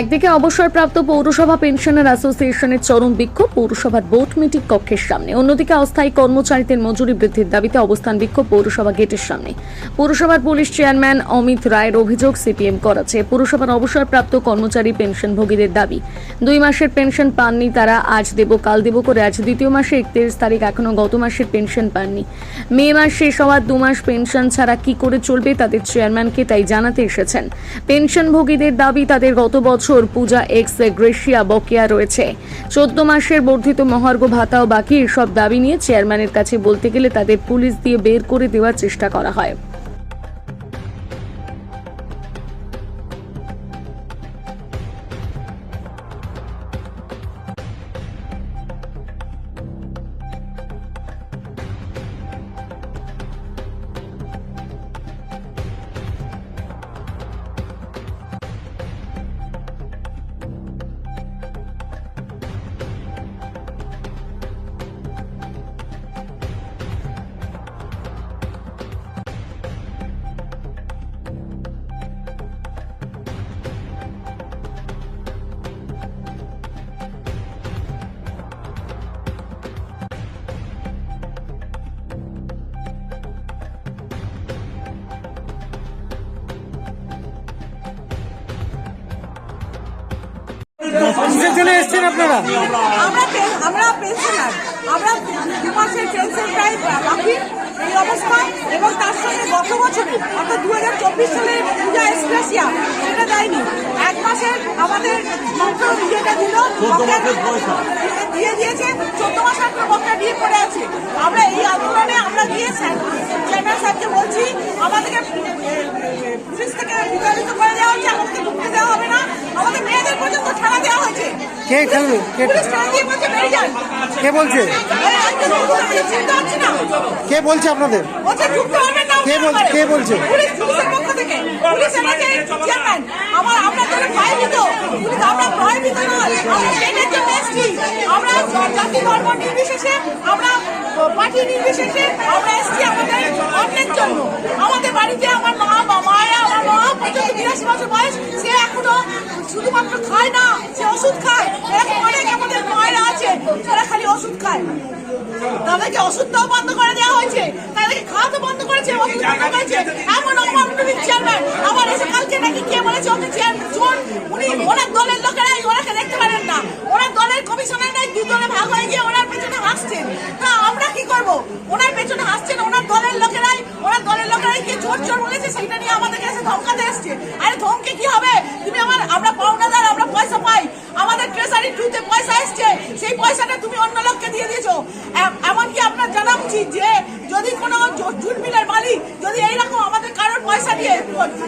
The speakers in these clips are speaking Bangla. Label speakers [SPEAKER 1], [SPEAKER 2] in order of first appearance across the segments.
[SPEAKER 1] একদিকে অবসরপ্রাপ্ত পৌরসভা পেনশনার অ্যাসোসিয়েশনের চরম বিক্ষোভ, পৌরসভার বোট মিটিং কক্ষের সামনে। অন্যদিকে অস্থায়ী কর্মচারীদের মজুরি বৃদ্ধির দাবিতে অবস্থান বিক্ষোভ পৌরসভা গেটের সামনে। পৌরসভার পুলিশ চেয়ারম্যান অমিত রায়ের অভিযোগ সিপিএম করেছে। পৌরসভার অবসরপ্রাপ্ত কর্মচারী পেনশনভোগীদের দাবি, দুই মাসের পেনশন পাননি তারা, আজ দেব, কাল দেব করে আজ দ্বিতীয় মাসে একত্রিশ তারিখ এখনও গত মাসের পেনশন পাননি। মে মাস শেষ হওয়ার দু মাস পেনশন ছাড়া কি করে চলবে তাদের চেয়ারম্যানকে তাই জানাতে এসেছেন। পেনশনভোগীদের দাবি, তাদের গত বছর পূজা এক্স গ্রেশিয়া বকেয়া রয়েছে। চোদ্দ মাসের বর্ধিত মহার্ঘ ও বাকি সব দাবি নিয়ে চেয়ারম্যানের কাছে বলতে গেলে তাদের পুলিশ দিয়ে বের করে দেওয়ার চেষ্টা করা হয়।
[SPEAKER 2] জন্য এসছেন আপনারা?
[SPEAKER 3] এবং তার সঙ্গে গত বছরে, অর্থাৎ দু হাজার চব্বিশ সালে পূজা এক্সপ্রেসিয়া মাসের আমাদের মাত্র ইয়েটা দিল দিয়ে দিয়েছে চোদ্দ মাস আপনার বকটা দিয়ে পড়ে আছে। আমরা এই আন্দোলনে আমরা গিয়ে চেয়ারম্যান সাহেবকে বলছি আমাদেরকে এ, এ, পুলিশ থেকে বিতাড়িত করে দেওয়া হচ্ছে আমাদেরকে ঢুকতে দেওয়া হবে না। আমাদের মেয়েদের পর্যন্ত ছাড়া দেওয়া হয়েছে।
[SPEAKER 2] কে খেলবে
[SPEAKER 3] বলছে
[SPEAKER 2] কে বলছে। কে আপনাদের? কে বলছে? কে বলছে?
[SPEAKER 3] পুলিশের পক্ষ থেকে। পুলিশ আমাকে চেয়ারম্যান। আমার ভয়ভীত। আমরা ভয়ভীত আমরা জাতি ধর্ম নির্বিশেষে, আমরা পার্টি নির্বিশেষে আমরা এসছি আমাদের অন্যের জন্য। আমাদের বাড়িতে আমার মা বা মায়েরা আমার মা পর্যন্ত বিরাশি বছর বয়স, সে এখনও শুধুমাত্র খায় না, সে ওষুধ খায়। অনেক আমাদের মায়েরা আছে, যারা খালি ওষুধ খায়। তাদেরকে ওষুধটাও বন্ধ করে দেওয়া হয়েছে। তাদেরকে খাওয়াতে বন্ধ করেছে ওষুধ বন্ধ করেছে। এমন অমানবিক চেয়ারম্যান আবার এসে কালকে নাকি কে বলেছে ওকে চেয়ার চোর উনি ওনার দলের লোকেরাই ওনাকে দেখতে পারেন না। ওনার দলের কমিশনার নাই দু দলে ভাগ হয়ে গিয়ে ওনার পেছনে হাসছেন। তা আমরা কি করব? ওনার পেছনে হাসছেন ওনার দলের লোকেরাই ওনার দলের লোকেরাই কে চোর চোর বলেছে সেটা নিয়ে আমাদেরকে এসে ধমকাতে এসছে আরে ধমকে কি হবে? তুমি আমার আমরা পাওনাদার আমরা পয়সা পাই। আমাদের ট্রেজারি পয়সা এসছে সেই পয়সাটা তুমি অন্য লোককে দিয়ে দিয়েছ। এমনকি আপনার জানা উচিত যে যদি কোনো জুট মিলের মালিক যদি এইরকম আমাদের কারোর পয়সা দিয়ে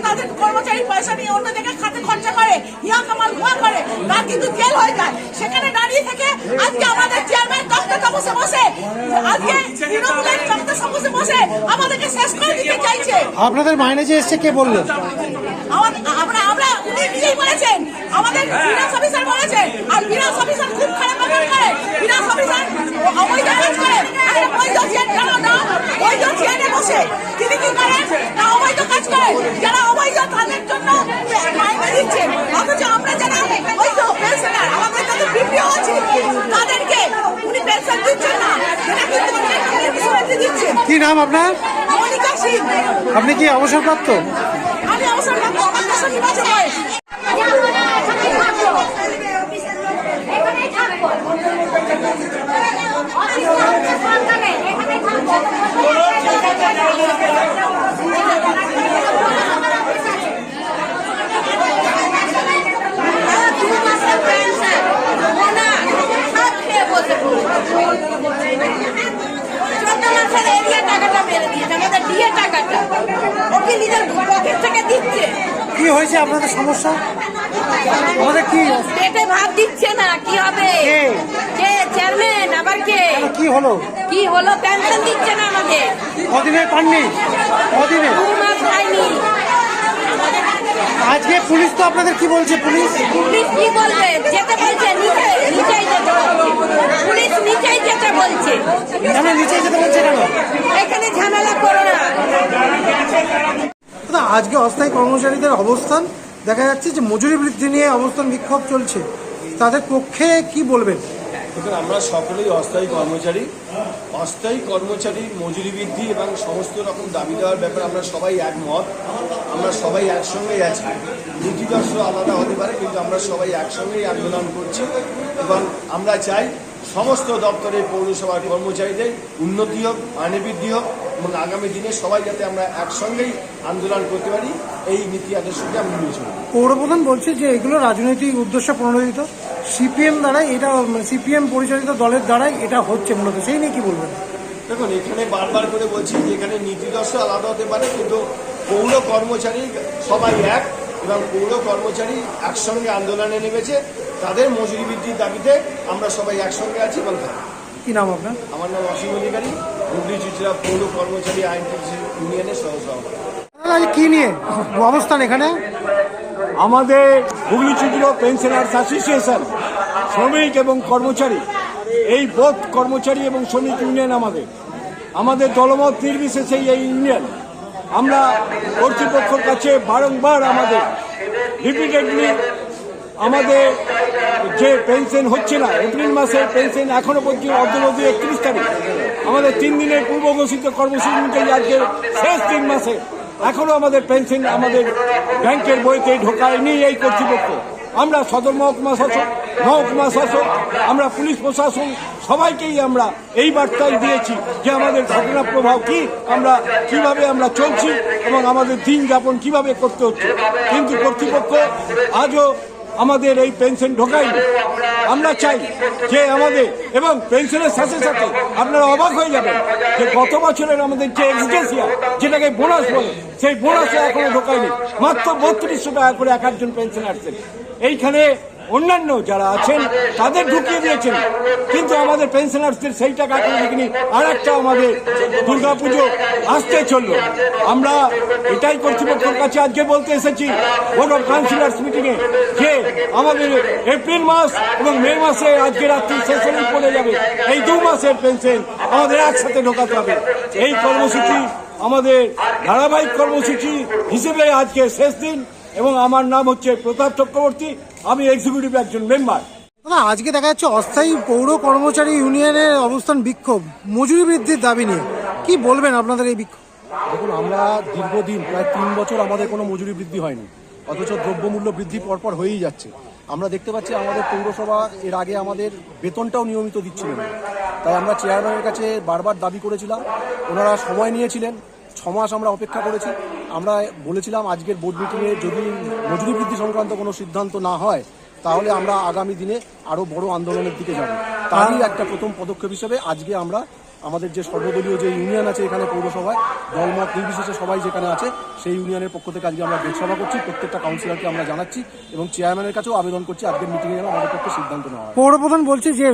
[SPEAKER 3] তাদের কর্মচারী পয়সা নিয়ে অন্য জায়গায় খাতে খরচা করে ইয়া কামাল হুয়া করে তার কিন্তু জেল হয়ে যায়। সেখানে দাঁড়িয়ে থেকে আজকে আমাদের চেয়ারম্যান ডক্টর বসে বসে আজকে তৃণমূলের ডক্টর বসে বসে আমাদেরকে শেষ করে দিতে চাইছে।
[SPEAKER 2] আপনাদের মাইনে যে এসছে কে বলল
[SPEAKER 3] আমরা আমরা উনি নিজেই বলেছেন আমাদের ফিনান্স অফিসার বলেছেন আর ফিনান্স অফিসার খুব খারাপ ব্যবহার করে ফিনান্স অফিসার অবৈধ কাজ করে একটা বৈধ চেয়ার জানো না বৈধ চেয়ারে বসে তিনি কি করেন না অবৈধ কাজ করে যারা অবৈধ তাদের জন্য মাইনে দিচ্ছে অথচ আমরা যারা বৈধ পেনশনার আমাদের যাদের বিপিও আছে তাদেরকে উনি পেনশন দিচ্ছেন না সেটা কিন্তু মুখ্যমন্ত্রী দিচ্ছেন
[SPEAKER 2] কি নাম আপনার? আপনি কি অবসরপ্রাপ্ত
[SPEAKER 3] আমি অবসর প্রাপ্ত আমার দশটি বছর বয়স
[SPEAKER 4] এখানেই থাকব অফিস হচ্ছে সরকারের এখানেই
[SPEAKER 2] কি হয়েছে? আপনাদের সমস্যা? আমাদের কি?
[SPEAKER 5] পেটে ভাত দিচ্ছে না কি হবে?
[SPEAKER 2] কে?
[SPEAKER 5] চেয়ারম্যান আবার কে?
[SPEAKER 2] কি হলো?
[SPEAKER 5] কি হলো? পেনশন দিচ্ছে না আমাদের
[SPEAKER 2] কদিনে পাননি? কদিনে?
[SPEAKER 5] দু মাস
[SPEAKER 2] আজকে পুলিশ তো আপনাদের কি বলছে? পুলিশ?
[SPEAKER 5] পুলিশ কি বলবে? যেতে বলছে নিচে নিচেই যেতে বলছে। পুলিশ নিচেই যেতে বলছে।
[SPEAKER 2] কেন নিচে যেতে বলছে কেন?
[SPEAKER 5] এখানে ঝামেলা করো না।
[SPEAKER 2] দাদা, আজকে অস্থায়ী কর্মচারীদের অবস্থান দেখা যাচ্ছে যে মজুরি বৃদ্ধি নিয়ে অবস্থান বিক্ষোভ চলছে। তাদের পক্ষে কি বলবেন?
[SPEAKER 6] দেখুন আমরা সকলেই অস্থায়ী কর্মচারী। অস্থায়ী কর্মচারীর মজুরি বৃদ্ধি এবং সমস্ত রকম দাবি দেওয়ার ব্যাপারে আমরা সবাই একমত। আমরা সবাই একসঙ্গেই আছি। নীতিদর্শ আলাদা হতে পারে কিন্তু আমরা সবাই একসঙ্গেই আন্দোলন করছি এবং আমরা চাই সমস্ত দপ্তরের পৌরসভার কর্মচারীদের উন্নতি হোক মাইনে বৃদ্ধি হোক এবং আগামী দিনে সবাই যাতে আমরা একসঙ্গেই আন্দোলন করতে পারি এই নীতি আদর্শকে আমরা নিয়ে চলব
[SPEAKER 2] পৌরপ্রধান বলছে যে এগুলো রাজনৈতিক উদ্দেশ্য প্রণোদিত। সিপিএম দ্বারাই এটা সিপিএম পরিচালিত দলের দ্বারাই এটা হচ্ছে মূলত। সেই নিয়ে কি বলবেন?
[SPEAKER 6] দেখুন এখানে বারবার করে বলছি যে এখানে নীতিদর্শ আলাদা হতে পারে কিন্তু পৌর কর্মচারী সবাই এক এবং পৌর কর্মচারী একসঙ্গে আন্দোলনে নেমেছে। তাদের মজুরি বৃদ্ধির দাবিতে আমরা সবাই একসঙ্গে আছি এবং থাকি।
[SPEAKER 2] কি নাম আপনার?
[SPEAKER 6] আমার নাম অসীম অধিকারী হুগলি চুচড়া পৌর কর্মচারী আইন ইউনিয়নের সহসভাপতি।
[SPEAKER 2] কি নিয়ে অবস্থান এখানে?
[SPEAKER 7] আমাদের হুগলি চুচড়ো পেনশনার্স অ্যাসোসিয়েশন শ্রমিক এবং কর্মচারী এই বোধ কর্মচারী এবং শ্রমিক ইউনিয়ন আমাদের। আমাদের দলমত নির্বিশেষে এই ইউনিয়ন। আমরা কর্তৃপক্ষের কাছে বারংবার আমাদের রিপিটেডলি আমাদের যে পেনশন হচ্ছে না, এপ্রিল মাসের পেনশন এখনও পর্যন্ত অর্ধনদী একত্রিশ তারিখ। আমাদের তিন দিনের পূর্ব ঘোষিত কর্মসূচি অনুযায়ী আজকে শেষ তিন মাসে এখনও আমাদের পেনশন আমাদের ব্যাংকের বইতে ঢোকায়নি এই কর্তৃপক্ষ। আমরা সদর মহকুমা শাসক মহকুমা শাসক, আমরা পুলিশ প্রশাসন সবাইকেই আমরা এই বার্তাই দিয়েছি যে আমাদের ঘটনা প্রভাব কি, আমরা কীভাবে আমরা চলছি এবং আমাদের দিন যাপন কীভাবে করতে হচ্ছে। কিন্তু কর্তৃপক্ষ আজও আমাদের এই পেনশন ঢোকাই। আমরা চাই যে আমাদের, এবং পেনশনের সাথে সাথে আপনারা অবাক হয়ে যাবেন যে গত বছরের আমাদের যে এক্সিডেন্সিয়া যেটাকে বোনাস বলে, সেই বোনাসে এখনও ঢোকায়নি। মাত্র বত্রিশশো টাকা করে এক একজন পেনশন আসছেন। এইখানে অন্যান্য যারা আছেন, তাদের ঢুকিয়ে দিয়েছেন। কিন্তু আমাদের পেনশনার্সদের সেই টাকা এখনও দেখিনি আর একটা আমাদের দুর্গাপুজো আসতে চলল। আমরা এটাই কর্তৃপক্ষের কাছে আজকে বলতে এসেছি বোর্ড অফ কাউন্সিলার্স মিটিংয়ে যে আমাদের এপ্রিল মাস এবং মে মাসে আজকে রাত্রি শেষ হলেই পড়ে যাবে। এই দু মাসের পেনশন আমাদের একসাথে ঢোকাতে হবে। এই কর্মসূচি আমাদের ধারাবাহিক কর্মসূচি হিসেবে আজকে শেষ দিন এবং আমার নাম হচ্ছে প্রতাপ চক্রবর্তী। আমি এক্সিকিউটিভ একজন মেম্বার
[SPEAKER 2] দাদা আজকে দেখা যাচ্ছে অস্থায়ী পৌর কর্মচারী ইউনিয়নের অবস্থান বিক্ষোভ মজুরি বৃদ্ধির দাবি নিয়ে। কি বলবেন আপনাদের এই বিক্ষোভ?
[SPEAKER 8] দেখুন আমরা দীর্ঘদিন প্রায় তিন বছর আমাদের কোনো মজুরি বৃদ্ধি হয়নি অথচ দ্রব্যমূল্য বৃদ্ধি পরপর হয়েই যাচ্ছে। আমরা দেখতে পাচ্ছি আমাদের পৌরসভা এর আগে আমাদের বেতনটাও নিয়মিত দিচ্ছিলেন না। তাই আমরা চেয়ারম্যানের কাছে বারবার দাবি করেছিলাম ওনারা সময় নিয়েছিলেন ছ মাস আমরা অপেক্ষা করেছি। আমরা বলেছিলাম আজকের বোর্ড মিটিংয়ে যদি মজুরি বৃদ্ধি সংক্রান্ত কোনো সিদ্ধান্ত না হয়, তাহলে আমরা আগামী দিনে আরও বড় আন্দোলনের দিকে যাব। তারই একটা প্রথম পদক্ষেপ হিসেবে আজকে আমরা আমাদের যে সর্বদলীয় যে ইউনিয়ন আছে এখানে পৌরসভায়, দলমত নির্বিশেষে সবাই যেখানে আছে, সেই ইউনিয়নের পক্ষ থেকে আজকে আমরা বেসভা করছি, প্রত্যেকটা কাউন্সিলরকে আমরা জানাচ্ছি এবং চেয়ারম্যানের কাছেও আবেদন করছি আজকের মিটিংয়ে যেন আমাদের পক্ষে সিদ্ধান্ত নেওয়া হয়।
[SPEAKER 2] পৌরপ্রধান বলছে যে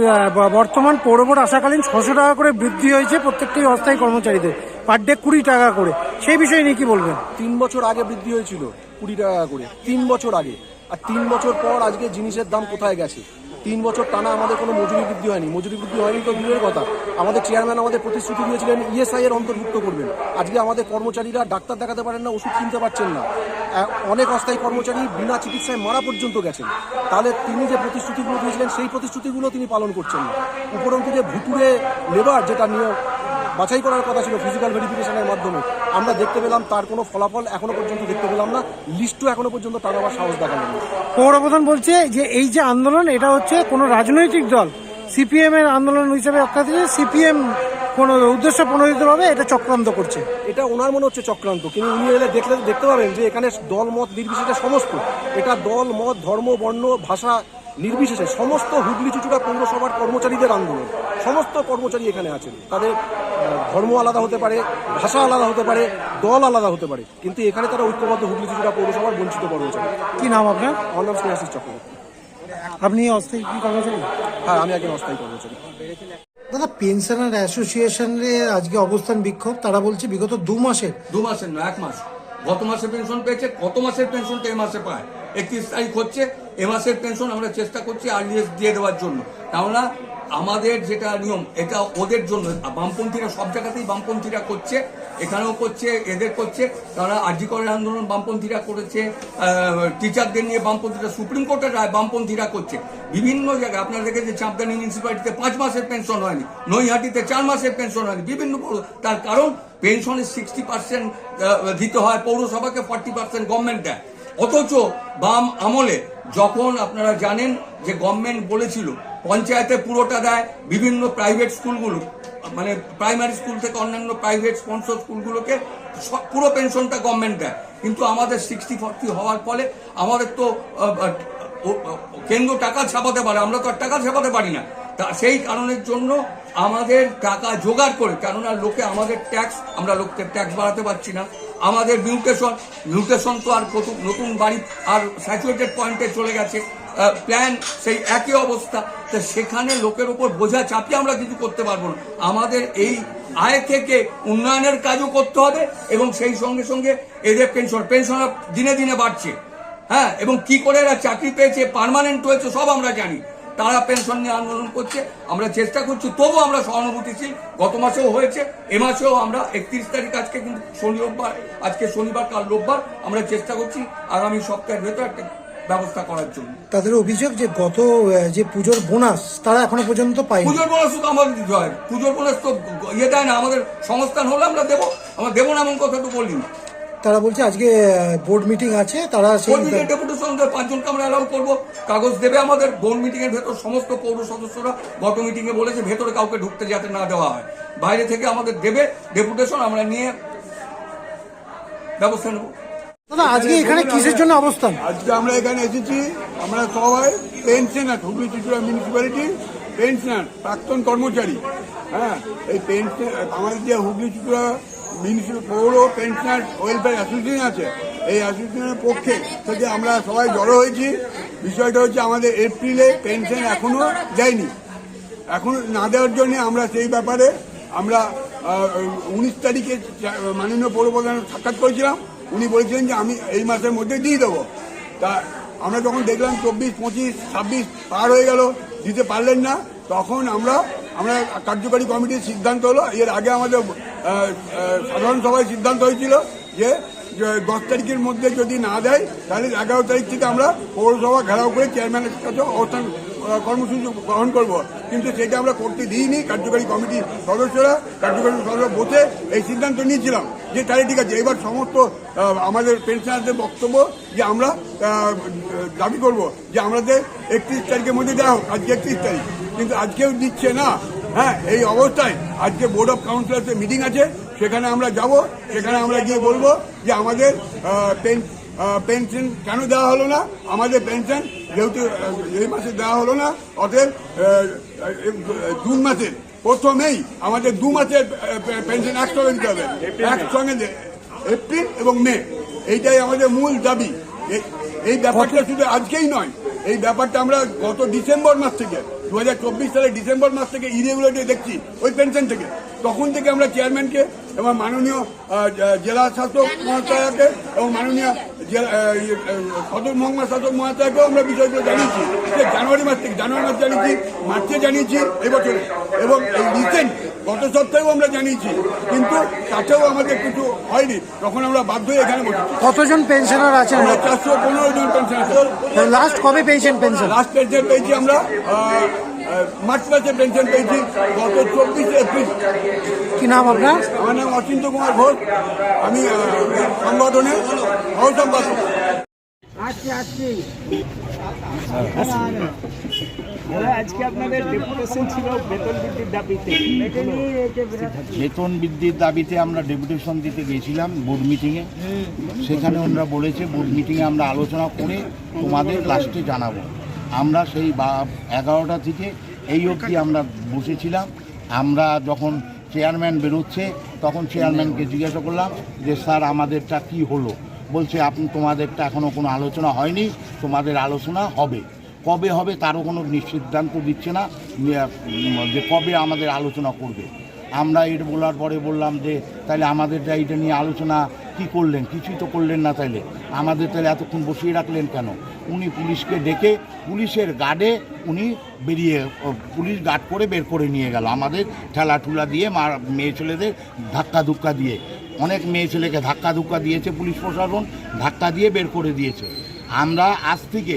[SPEAKER 2] বর্তমান পৌরবোর্ড আসাকালীন ছশো টাকা করে বৃদ্ধি হয়েছে প্রত্যেকটি অস্থায়ী কর্মচারীদের পার ডে কুড়ি টাকা করে। সেই বিষয়ে নিয়ে কি বলবেন?
[SPEAKER 8] তিন বছর আগে বৃদ্ধি হয়েছিল, কুড়ি টাকা করে। তিন বছর আগে। আর তিন বছর পর আজকে জিনিসের দাম কোথায় গেছে? তিন বছর টানা আমাদের কোনো মজুরি বৃদ্ধি হয়নি। মজুরি বৃদ্ধি হয়নি তো দূরের কথা। আমাদের চেয়ারম্যান আমাদের প্রতিশ্রুতি দিয়েছিলেন ইএসআই এর অন্তর্ভুক্ত করবেন। আজকে আমাদের কর্মচারীরা ডাক্তার দেখাতে পারেন না, ওষুধ কিনতে পারছেন না। অনেক অস্থায়ী কর্মচারী বিনা চিকিৎসায় মারা পর্যন্ত গেছেন। তাহলে তিনি যে প্রতিশ্রুতিগুলো দিয়েছিলেন, সেই প্রতিশ্রুতিগুলো তিনি পালন করছেন না। উপরন্তু যে ভুতুরে লেবার যেটা নিয়োগ বাছাই করার কথা ছিল ফিজিক্যাল ভেরিফিকেশনের মাধ্যমে। আমরা দেখতে পেলাম তার কোনো ফলাফল এখনও পর্যন্ত দেখতে পেলাম না। লিস্টও এখনও পর্যন্ত তার আবার সাহস দেখালেন না।
[SPEAKER 2] পৌরপ্রধান বলছে যে এই যে আন্দোলন এটা হচ্ছে কোনো রাজনৈতিক দল। সিপিএম এর আন্দোলন হিসেবে দিয়ে সিপিএম কোনো উদ্দেশ্য প্রণোদিতভাবে এটা চক্রান্ত করছে।
[SPEAKER 8] এটা ওনার মনে হচ্ছে চক্রান্ত কিন্তু উনি এলে দেখলে দেখতে পাবেন যে এখানে দল মত নির্বিশেষে সমস্ত। এটা দল মত ধর্ম বর্ণ ভাষা নির্বিশেষে সমস্ত হুগলি চুচুড়া পৌরসভার কর্মচারীদের আন্দোলন। সমস্ত কর্মচারী এখানে আছেন। তাদের ধর্ম আলাদা হতে পারে ভাষা আলাদা হতে পারে দল আলাদা হতে পারে। কিন্তু এখানে তারা ঐক্যবদ্ধ হুগলি চুচুড়া পৌরসভার বঞ্চিত কর্মচারী
[SPEAKER 2] কি নাম আপনার?
[SPEAKER 8] আমার নাম স্নেহাশিস চক্রবর্তী।
[SPEAKER 2] আপনি অস্থায়ী কি কর্মচারী?
[SPEAKER 8] হ্যাঁ আমি একজন অস্থায়ী কর্মচারী।
[SPEAKER 2] দাদা পেনশনার অ্যাসোসিয়েশনের আজকে অবস্থান বিক্ষোভ। তারা বলছে বিগত দু মাসের
[SPEAKER 9] দু মাসের না এক মাস। গত মাসে পেনশন পেয়েছে কত মাসের পেনশনটা এ মাসে পায়? একত্রিশ তারিখ হচ্ছে এ মাসের পেনশন আমরা চেষ্টা করছি আর্লিয়েস্ট দিয়ে দেওয়ার জন্য। কেননা আমাদের যেটা নিয়ম, এটা ওদের জন্য। বামপন্থীরা সব জায়গাতেই বামপন্থীরা করছে, এখানেও করছে, এদের করছে। তারা আর্জি করের আন্দোলন বামপন্থীরা করেছে টিচারদের নিয়ে বামপন্থীরা, সুপ্রিম কোর্টের রায় বামপন্থীরা করছে। বিভিন্ন জায়গায় আপনারা দেখেছে চাঁপদানি মিউনিসিপ্যালিটিতে পাঁচ মাসের পেনশন হয়নি, নৈহাটিতে চার মাসের পেনশন হয়নি। বিভিন্ন তার কারণ পেনশনের সিক্সটি পার্সেন্ট দিতে হয়, পৌরসভাকে ফর্টি পার্সেন্ট গভর্নমেন্ট দেয়। অথচ বাম আমলে যখন আপনারা জানেন যে গভর্নমেন্ট বলেছিল, পঞ্চায়েতে পুরোটা দেয় বিভিন্ন প্রাইভেট স্কুলগুলো মানে প্রাইমারি স্কুল থেকে অন্যান্য প্রাইভেট স্পন্সর স্কুলগুলোকে সব- পুরো পেনশনটা গভর্নমেন্ট দেয়। কিন্তু আমাদের সিক্সটি ফর্টি হওয়ার ফলে আমাদের তো কেন্দ্র টাকা ছাপাতে পারে, আমরা তো আর টাকা ছাপাতে পারি না। তা সেই কারণের জন্য আমাদের টাকা জোগাড় করে, কেননা লোকে আমাদের ট্যাক্স আমরা লোককে ট্যাক্স বাড়াতে পারছি না। আমাদের মিউটেশন মিউটেশন তো আর নতুন বাড়ি আর স্যাচুরেটেড পয়েন্টে চলে গেছে। প্ল্যান সেই একই অবস্থা। তো সেখানে লোকের ওপর বোঝা চাপিয়ে আমরা কিছু করতে পারব না। আমাদের এই আয় থেকে উন্নয়নের কাজও করতে হবে এবং সেই সঙ্গে সঙ্গে এদের পেনশন পেনশন দিনে দিনে বাড়ছে। হ্যাঁ এবং কি করে এরা চাকরি পেয়েছে পার্মানেন্ট হয়েছে, সব আমরা জানি। তারা পেনশন নিয়ে আন্দোলন করছে আমরা চেষ্টা করছি তবু আমরা সহানুভূতিশীল। গত মাসেও হয়েছে এ মাসেও আমরা একত্রিশ তারিখ আজকে কিন্তু শনি রোববার আজকে শনিবার কাল রোববার আমরা চেষ্টা করছি আগামী সপ্তাহের ভেতর একটা ব্যবস্থা করার জন্য।
[SPEAKER 2] তাদের অভিযোগ যে গত যে পুজোর বোনাস তারা এখনও পর্যন্ত পায়নি।
[SPEAKER 9] পুজোর বোনাস তো আমাদের দিতে হয়। পুজোর বোনাস তো ইয়ে দেয় না আমাদের সংস্থান হলে আমরা দেবো। আমরা দেবো না এমন কথা তো বলি না
[SPEAKER 2] তারা বলছে আজকে বোর্ড মিটিং আছে তারা সেই
[SPEAKER 9] বোর্ড মিটিং ডেপুটেশন পাঁচজনকে আমরা অ্যালাউ করব। কাগজ দেবে আমাদের। বোর্ড মিটিং এর ভেতর সমস্ত পৌর সদস্যরা গত মিটিং এ বলেছে ভেতরে কাউকে ঢুকতে যাতে না দেওয়া হয়। বাইরে থেকে আমাদের দেবে ডেপুটেশন আমরা নিয়ে ব্যবস্থা নেব।
[SPEAKER 2] দাদা আজকে এখানে কিসের জন্য অবস্থান?
[SPEAKER 10] আজকে আমরা এখানে এসেছি আমরা সবাই পেনশনার হুগলি মিউনিসিপ্যালিটি পেনশনার প্রাক্তন কর্মচারী। হ্যাঁ এই পেনশন আমাদের যে হুগলি চুচুড়া পৌর পেনশনার ওয়েলফেয়ার অ্যাসোসিয়েশন আছে। এই অ্যাসোসিয়েশনের পক্ষে থেকে আমরা সবাই জড়ো হয়েছি। বিষয়টা হচ্ছে আমাদের এপ্রিলে পেনশন এখনও দেয়নি। এখন না দেওয়ার জন্য আমরা সেই ব্যাপারে আমরা উনিশ তারিখে মাননীয় পৌর প্রধান সাক্ষাৎ করেছিলাম। উনি বলেছিলেন যে আমি এই মাসের মধ্যে দিয়ে দেবো। তা আমরা যখন দেখলাম চব্বিশ, পঁচিশ, ছাব্বিশ পার হয়ে গেল, দিতে পারলেন না, তখন আমরা আমরা কার্যকারী কমিটির সিদ্ধান্ত হলো। এর আগে আমাদের সাধারণ সভায় সিদ্ধান্ত হয়েছিল যে দশ তারিখের মধ্যে যদি না দেয়, তাহলে এগারো তারিখ থেকে আমরা পৌরসভা ঘেরাও করে চেয়ারম্যানের কাছে অবস্থান কর্মসূচি গ্রহণ করব। কিন্তু সেটা আমরা করতে দিইনি, কার্যকারী কমিটির সদস্যরা, কার্যকারী সদস্য বসে এই সিদ্ধান্ত নিয়েছিলাম যে, তাহলে ঠিক আছে, এবার সমস্ত আমাদের পেনশনারদের বক্তব্য যে আমরা দাবি করব যে, আমাদের একত্রিশ তারিখের মধ্যে দেওয়া হোক, আজকে একত্রিশ তারিখ। কিন্তু আজকেও দিচ্ছে না। হ্যাঁ এই অবস্থায় আজকে বোর্ড অফ কাউন্সিলার্সের মিটিং আছে সেখানে আমরা যাব সেখানে আমরা গিয়ে বলব যে আমাদের পেন- পেনশন কেন দেওয়া হলো না? আমাদের পেনশন যেহেতু এই মাসে দেওয়া হলো না অতএব জুন মাসের প্রথমেই আমাদের দু মাসের পেনশন একসঙ্গে দিতে হবে। একসঙ্গে এপ্রিল এবং মে এইটাই আমাদের মূল দাবি। এই ব্যাপারটা শুধু আজকেই নয় এই ব্যাপারটা আমরা গত ডিসেম্বর মাস থেকে দু সালে ডিসেম্বর মাস থেকে ইরেগুলারিটি দেখছি ওই পেনশন থেকে। তখন থেকে আমরা চেয়ারম্যানকে এবং মাননীয় জেলা শাসক মহাশয়কে এবং মাননীয় সদর মহকুমা শাসক মহাশয়কেও আমরা বিষয়গুলো জানিয়েছি যে জানুয়ারি মাস থেকে জানুয়ারি মাস জানিয়েছি মার্চে জানিয়েছি এই বছরে এবং এই রিসেন্ট গত সপ্তাহেও আমরা জানিয়েছি কিন্তু তাতেও আমাদের কিছু হয়নি। তখন আমরা বাধ্য হয়ে এখানে বসেছি।
[SPEAKER 2] কতজন পেনশনার আছেন?
[SPEAKER 10] আমরা চারশো পনেরো জন পেনশন আছে।
[SPEAKER 2] লাস্ট কবে পেয়েছেন পেনশন
[SPEAKER 10] লাস্ট পেনশন পেয়েছি আমরা মার্চ মাসে পেনশন পেয়েছি গত চব্বিশে এপ্রিল।
[SPEAKER 2] কি নাম আপনার?
[SPEAKER 10] আমার নাম অচিন্ত কুমার ঘোষ। আমি
[SPEAKER 11] আজকে আপনাদের ডেপুটেশন ছিল বেতন বৃদ্ধির দাবিতে।
[SPEAKER 12] বেতন বৃদ্ধির দাবিতে আমরা ডেপুটেশন দিতে গেছিলাম বোর্ড মিটিংয়ে সেখানে ওনারা বলেছে বোর্ড মিটিংয়ে আমরা আলোচনা করে তোমাদের লাস্টে জানাব। আমরা সেই বা এগারোটা থেকে এই অবধি আমরা বসেছিলাম। আমরা যখন চেয়ারম্যান বেরোচ্ছে তখন চেয়ারম্যানকে জিজ্ঞাসা করলাম যে স্যার আমাদেরটা কি হলো? বলছে আপনি তোমাদেরটা এখনও কোনো আলোচনা হয়নি তোমাদের আলোচনা হবে। কবে হবে তারও কোনো নিশ্চিদ্ধান্ত দিচ্ছে না যে কবে আমাদের আলোচনা করবে? আমরা এটা বলার পরে বললাম যে তাহলে আমাদের যা এটা নিয়ে আলোচনা কি করলেন? কিছুই তো করলেন না তাইলে। আমাদের তাহলে এতক্ষণ বসিয়ে রাখলেন কেন? উনি পুলিশকে ডেকে পুলিশের গার্ডে উনি বেরিয়ে পুলিশ গার্ড করে বের করে নিয়ে গেল আমাদের ঠেলা ঠুলা দিয়ে, মা, মেয়ে ছেলেদের ধাক্কা ধুক্কা দিয়ে। অনেক মেয়ে ছেলেকে ধাক্কা ধুক্কা দিয়েছে পুলিশ প্রশাসন, ধাক্কা দিয়ে বের করে দিয়েছে। আমরা আজ থেকে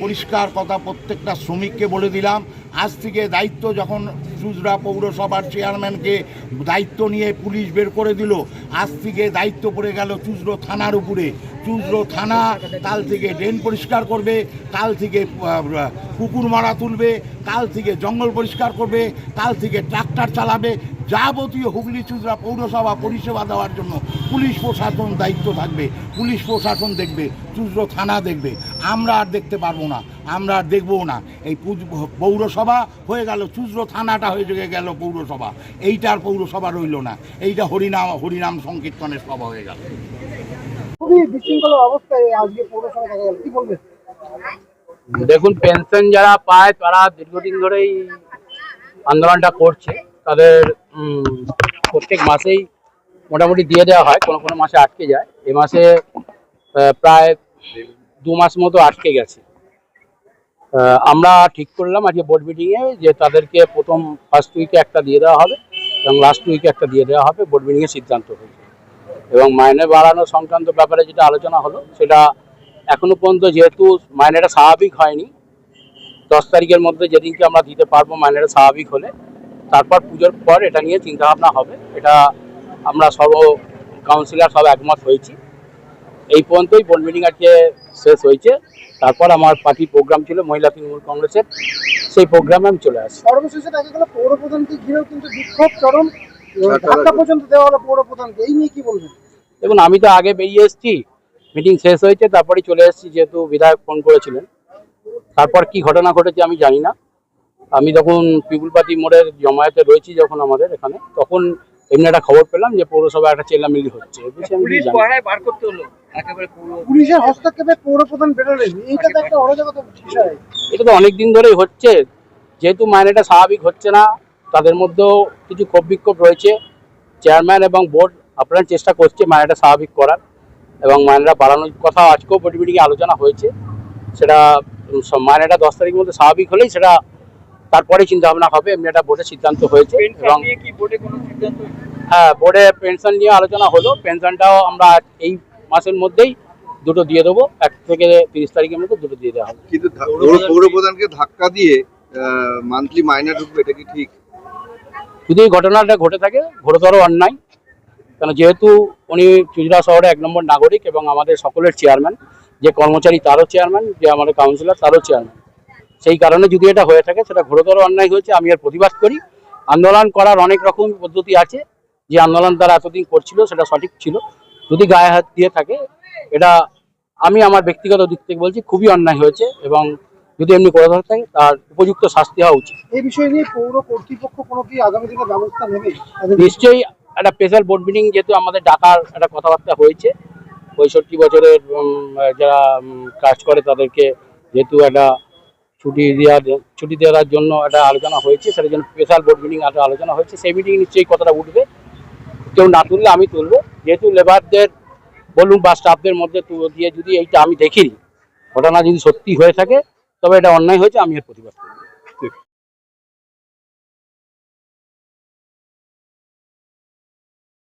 [SPEAKER 12] পরিষ্কার কথা প্রত্যেকটা শ্রমিককে বলে দিলাম, আজ থেকে দায়িত্ব যখন চুজরা পৌরসভার চেয়ারম্যানকে দায়িত্ব নিয়ে পুলিশ বের করে দিল। আজ থেকে দায়িত্ব পড়ে গেল চুজরো থানার উপরে। চুজরো থানা কাল থেকে ড্রেন পরিষ্কার করবে, কাল থেকে পুকুর মারা তুলবে, কাল থেকে জঙ্গল পরিষ্কার করবে, কাল থেকে ট্রাক্টর চালাবে, যাবতীয় হুগলি চুজরা পৌরসভা পরিষেবা দেওয়ার জন্য পুলিশ প্রশাসন দায়িত্ব থাকবে। পুলিশ প্রশাসন দেখবে চুজরো থানা দেখবে। আমরা আর দেখতে পারব না। আমরা আর দেখবও না। এই পৌরসভা হয়ে গেল চুজরো থানাটা হয়ে গেল পৌরসভা। এইটার পৌরসভা রইল না। এইটা হরিনাম হরিনাম সংকীর্তনের সভা হয়ে গেল।
[SPEAKER 2] অবস্থায় আজকে পৌরসভা দেখা গেল। কি বলবেন?
[SPEAKER 11] দেখুন পেনশন যারা পায় তারা দীর্ঘদিন ধরেই আন্দোলনটা করছে। তাদের প্রত্যেক মাসেই মোটামুটি দিয়ে দেওয়া হয়। কোনো কোনো মাসে আটকে যায়। এ মাসে প্রায় দু মাস মতো আটকে গেছে। আমরা ঠিক করলাম আজকে বোর্ড মিটিংয়ে যে তাদেরকে প্রথম ফার্স্ট উইকে একটা দিয়ে দেওয়া হবে এবং লাস্ট উইকে একটা দিয়ে দেওয়া হবে বোর্ড মিটিংয়ে সিদ্ধান্ত হয়েছে। এবং মাইনে বাড়ানো সংক্রান্ত ব্যাপারে যেটা আলোচনা হলো, সেটা এখনও পর্যন্ত যেহেতু মাইনেটা স্বাভাবিক হয়নি, দশ তারিখের মধ্যে যেদিনকে আমরা দিতে পারব মাইনেটা স্বাভাবিক হলে, তারপর পুজোর পর এটা নিয়ে চিন্তা ভাবনা হবে। এটা আমরা সর্ব কাউন্সিলর সব একমত হয়েছি। এই পর্যন্তই বোর্ড মিটিং আজকে শেষ হয়েছে। তারপর আমার পার্টি প্রোগ্রাম ছিল মহিলা তৃণমূল কংগ্রেসের। সেই প্রোগ্রামে আমি চলে আসি
[SPEAKER 2] সর্বশেষে দেখা গেল পৌর প্রধানকে ঘিরেও কিন্তু বিক্ষোভ চরম ধাক্কা পর্যন্ত দেওয়া হলো পৌর প্রধানকে এই নিয়ে কি বলবেন?
[SPEAKER 11] দেখুন আমি তো আগে বেরিয়ে এসেছি। মিটিং শেষ হয়েছে তারপরেই চলে এসেছি যেহেতু বিধায়ক ফোন করেছিলেন। তারপর কি ঘটনা ঘটেছে আমি জানি না। আমি যখন পিপুল পার্টি মোড়ের জমায়েতে রয়েছি যখন আমাদের এখানে তখন এমনি একটা খবর পেলাম যে পৌরসভা একটা চেল্লামিলি হচ্ছে।
[SPEAKER 2] পুলিশের হস্তক্ষেপে পৌর প্রধান বেরোলেন। এইটা তো একটা অরাজকতা বিষয়।
[SPEAKER 11] এটা তো অনেক দিন ধরেই হচ্ছে। যেহেতু মাইনেটা স্বাভাবিক হচ্ছে না তাদের মধ্যেও কিছু ক্ষোভ বিক্ষোভ রয়েছে। চেয়ারম্যান এবং বোর্ড আপনারা চেষ্টা করছে মাইনেটা স্বাভাবিক করার এবং মাইনেটা বাড়ানোর কথা আজকেও বোর্ড মিটিংয়ে আলোচনা হয়েছে। সেটা মাইনেটা দশ তারিখের মধ্যে স্বাভাবিক হলেই সেটা তারপরে চিন্তা ভাবনা হবে এমনি একটা বোর্ডের সিদ্ধান্ত হয়েছে এবং হ্যাঁ বোর্ডে পেনশন নিয়ে আলোচনা হলো। পেনশনটাও আমরা এই মাসের মধ্যেই দুটো দিয়ে দেবো। এক থেকে তিরিশ তারিখের মধ্যে দুটো দিয়ে দেওয়া হবে।
[SPEAKER 13] কিন্তু ধা- পৌর পৌর প্রধানকে ধাক্কা দিয়ে মান্থলি মাইনে ঢুকবে এটা কি ঠিক?
[SPEAKER 11] যদি এই ঘটনাটা ঘটে থাকে ঘোরতর অন্যায় কেন যেহেতু উনি চুজরা শহরে এক নম্বর নাগরিক এবং আমাদের সকলের চেয়ারম্যান যে কর্মচারী তারও চেয়ারম্যান যে আমাদের কাউন্সিলর তারও চেয়ারম্যান সেই কারণে যদি এটা হয়ে থাকে সেটা ঘোরতর অন্যায় হয়েছে আমি এর প্রতিবাদ করি। আন্দোলন করার অনেক রকম পদ্ধতি আছে যে আন্দোলন তারা এতদিন করছিল সেটা সঠিক ছিল। যদি গায়ে হাত দিয়ে থাকে এটা আমি আমার ব্যক্তিগত দিক থেকে বলছি খুবই অন্যায় হয়েছে এবং যদি এমনি করে থাকে তার উপযুক্ত শাস্তি হওয়া উচিত।
[SPEAKER 2] এই বিষয় নিয়ে পৌর কর্তৃপক্ষ কোনো কি আগামী দিনে ব্যবস্থা নেবে?
[SPEAKER 11] নিশ্চয়ই একটা স্পেশাল বোর্ড মিটিং যেহেতু আমাদের ডাকার একটা কথাবার্তা হয়েছে পঁয়ষট্টি বছরের যারা কাজ করে তাদেরকে যেহেতু একটা ছুটি দেওয়ার ছুটি দেওয়ার জন্য একটা আলোচনা হয়েছে সেটার জন্য স্পেশাল বোর্ড মিটিং একটা আলোচনা হয়েছে সেই মিটিং নিশ্চয়ই কথাটা উঠবে। কেউ না তুললে আমি তুলবো। যেহেতু লেবারদের বলুন বা স্টাফদের মধ্যে দিয়ে যদি এইটা আমি দেখিনি, ঘটনা যদি সত্যি হয়ে থাকে, তবে এটা অন্যায় হয়েছে, আমি এর প্রতিবাদ করব।